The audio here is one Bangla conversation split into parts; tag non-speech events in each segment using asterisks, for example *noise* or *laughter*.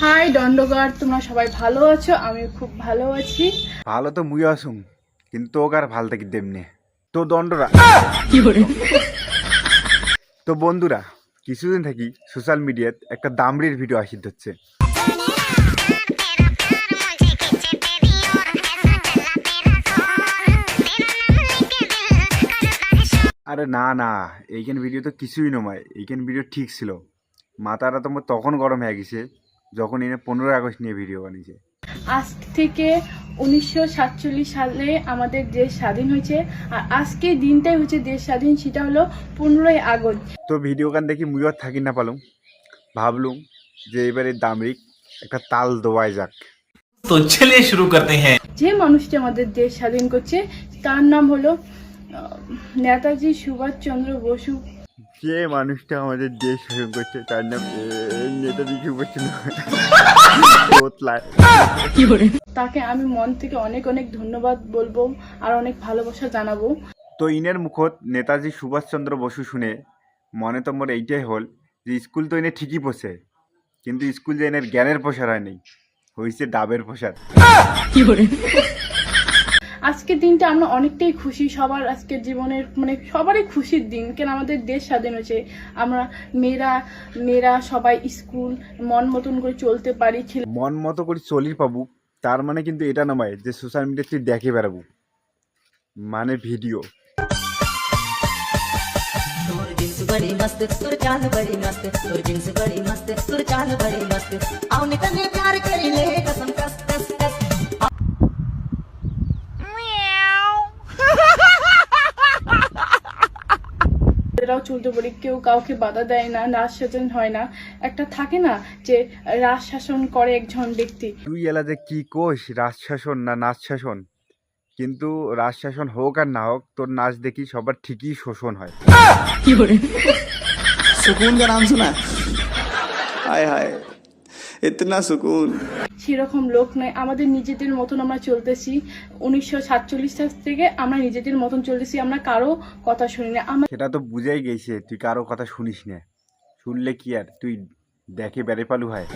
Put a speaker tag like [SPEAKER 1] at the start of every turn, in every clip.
[SPEAKER 1] হাই দণ্ডগড় তোমরা সবাই ভালো আছো? আমি খুব ভালো আছি।
[SPEAKER 2] ভালো তো মুই আসুম কিন্তু তোকে আর ভালো থাকি দেমনে তো দণ্ডরা। তো বন্ধুরা কিছুদিন থাকি সোশ্যাল মিডিয়াত একটা দামড়ির ভিডিও আসিত হচ্ছে। আরে না না এইখান ভিডিও তো কিছুই নয় এইখান ভিডিও ঠিক ছিল। মাথাটা তোমার তখন গরম হয়ে গেছে। যখন এনে পনেরোই আগস্ট নিয়ে ভিডিও বানিয়েছে।
[SPEAKER 1] আজ থেকে উনিশশো সাতচল্লিশ সালে আমাদের দেশ স্বাধীন হয়েছে আর আজকে দিনটাই হচ্ছে দেশ স্বাধীন সেটা হলো পনেরোই আগস্ট।
[SPEAKER 2] তো ভিডিও কান দেখি মুই আর থাকি না পালুম। ভাবলুম যে এবারে দামরিক একটা তাল দোয়ায় যাক।
[SPEAKER 3] তো চলে শুরু করতে হ্যাঁ।
[SPEAKER 1] যে মানুষটি আমাদের দেশ স্বাধীন করছে তার নাম হলো নেতাজি সুভাষচন্দ্র বসু।
[SPEAKER 2] যে মানুষটা আমাদের দেশ স্বাধীন করছে তার নাম এ- নেতাজি সুভাষচন্দ্র
[SPEAKER 1] তাকে আমি মন থেকে অনেক অনেক ধন্যবাদ বলব আর অনেক ভালোবাসা জানাব।
[SPEAKER 2] তো ইনের মুখত নেতাজি সুভাষচন্দ্র বসু শুনে মনে তো মোর এইটাই হল যে স্কুল তো এনে ঠিকই পোষে কিন্তু স্কুল যে এনের জ্ঞানের প্রসার হয় নাই হয়েছে ডাবের প্রসার
[SPEAKER 1] আজকের দিনটা আমরা অনেকটাই খুশি সবার আজকের জীবনের মানে সবারই খুশির দিন কেন আমাদের দেশ স্বাধীন হয়েছে আমরা মেয়েরা মেয়েরা সবাই স্কুল মন মতন করে চলতে পারি ছেলে
[SPEAKER 2] মন মতো করে চলির পাবু তার মানে কিন্তু এটা নয় যে সোশ্যাল মিডিয়া তুই দেখে বেড়াবো মানে ভিডিও
[SPEAKER 4] तोर जींस बड़ी मस्त तोर चाल बड़ी मस्त तोर जींस बड़ी मस्त तोर चाल बड़ी मस्त आओ नितने प्यार करी ले
[SPEAKER 1] এরাও চলতে পারি কেউ কাউকে বাধা দেয় না রাজ শাসন হয় না একটা থাকে না যে রাজ শাসন করে একজন ব্যক্তি
[SPEAKER 2] তুই এলা যে কি কোষ রাজশাসন না নাচ শাসন কিন্তু রাজশাসন হোক আর না হোক তোর নাচ দেখি সবার ঠিকই শোষণ হয়
[SPEAKER 5] सुकून का नाम सुना है हाय हाय ইতনা সুকুন
[SPEAKER 1] সেরকম লোক নাই আমাদের নিজেদের মতন আমরা চলতেছি। উনিশশো সাতচল্লিশ সাল থেকে আমরা নিজেদের মতন চলতেছি আমরা কারও কথা শুনি না। আমরা
[SPEAKER 2] সেটা তো বুঝেই গেছে তুই কারও কথা শুনিস না। শুনলে কি আর তুই দেখে বেড়ে পালু হয়।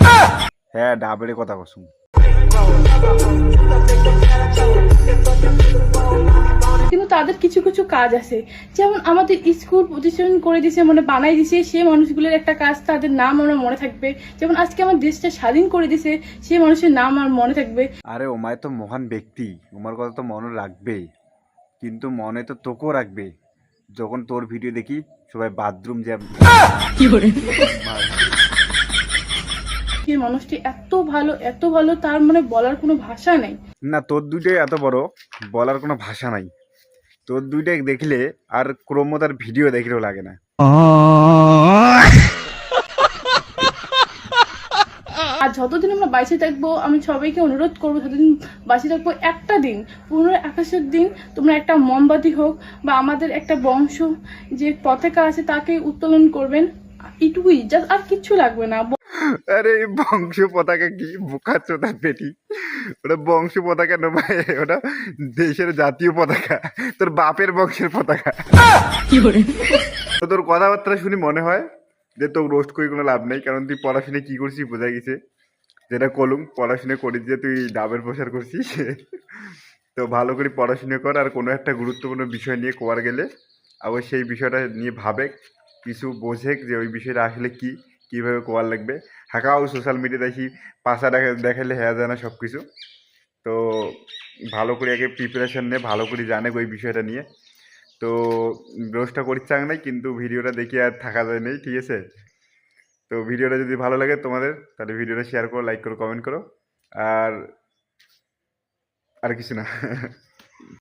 [SPEAKER 2] হ্যাঁ ডাবের কথা
[SPEAKER 1] বসুন তাদের কিছু কিছু কাজ আছে। যেমন আমাদের স্কুল প্রতিষ্ঠান করে দিছে মানে বানাই দিছে সেই মানুষগুলোর একটা কাজ তাদের নাম আমার মনে থাকবে। যেমন আজকে আমার দেশটা স্বাধীন করে দিছে সেই মানুষের নাম আমার মনে থাকবে।
[SPEAKER 2] আরে ওমায় তো মহান ব্যক্তি। ওমার কথা তো মনে রাখবেই কিন্তু মনে তো তোকেও রাখবে। যখন তোর ভিডিও দেখি সবাই বাথরুম যা
[SPEAKER 1] সেই মানুষটি এত ভালো এত ভালো তার মানে বলার কোনো ভাষা নেই।
[SPEAKER 2] না তোর দুইটাই এত বড় বলার কোনো ভাষা নাই। তোর দুইটাই দেখলে আর ক্রম তার ভিডিও দেখলেও লাগে না।
[SPEAKER 1] আর যতদিন আমরা বাইসে থাকব, আমি সবাইকে অনুরোধ করব, যতদিন বাইসে থাকব একটা দিন পনেরো আকাশের দিন, তোমরা একটা মোমবাতি হোক বা আমাদের একটা বংশ, যে পতাকা আছে তাকে উত্তোলন করবেন। এটুকুই, জাস্ট আর কিচ্ছু লাগবে না।
[SPEAKER 2] আরে বংশ পতাকা কি বোকা চোদার পেটি ওটা বংশ পতাকা নয় ওটা দেশের জাতীয় পতাকা। তোর বাপের বংশের পতাকা। তো তোর কথাবার্তা শুনি মনে হয় যে তোর রোস্ট করে কোনো লাভ নেই কারণ তুই পড়াশুনে কি করছিস বোঝা গেছে। যেটা কলুম পড়াশোনা করিস যে তুই ডাবের প্রসার করছিস। তো ভালো করে পড়াশোনা কর আর কোনো একটা গুরুত্বপূর্ণ বিষয় নিয়ে কোয়ার গেলে আবার সেই বিষয়টা নিয়ে ভাবে কিছু বোঝে যে ওই বিষয়টা আসলে কি কীভাবে কোয়ার লাগবে? হাঁকাও সোশ্যাল মিডিয়া দেখি পাশা দেখা দেখালে হ্যাঁ জানা সব কিছু তো ভালো করে আগে প্রিপারেশন নিয়ে ভালো করে জানে ওই বিষয়টা নিয়ে। তো রোজটা করির চাং নাই, কিন্তু ভিডিওটা দেখি আর থাকা যায় নেই, ঠিক আছে? তো ভিডিওটা যদি ভালো লাগে তোমাদের, তাহলে ভিডিওটা শেয়ার করো লাইক করো কমেন্ট করো। আর আর কিছু না। *laughs*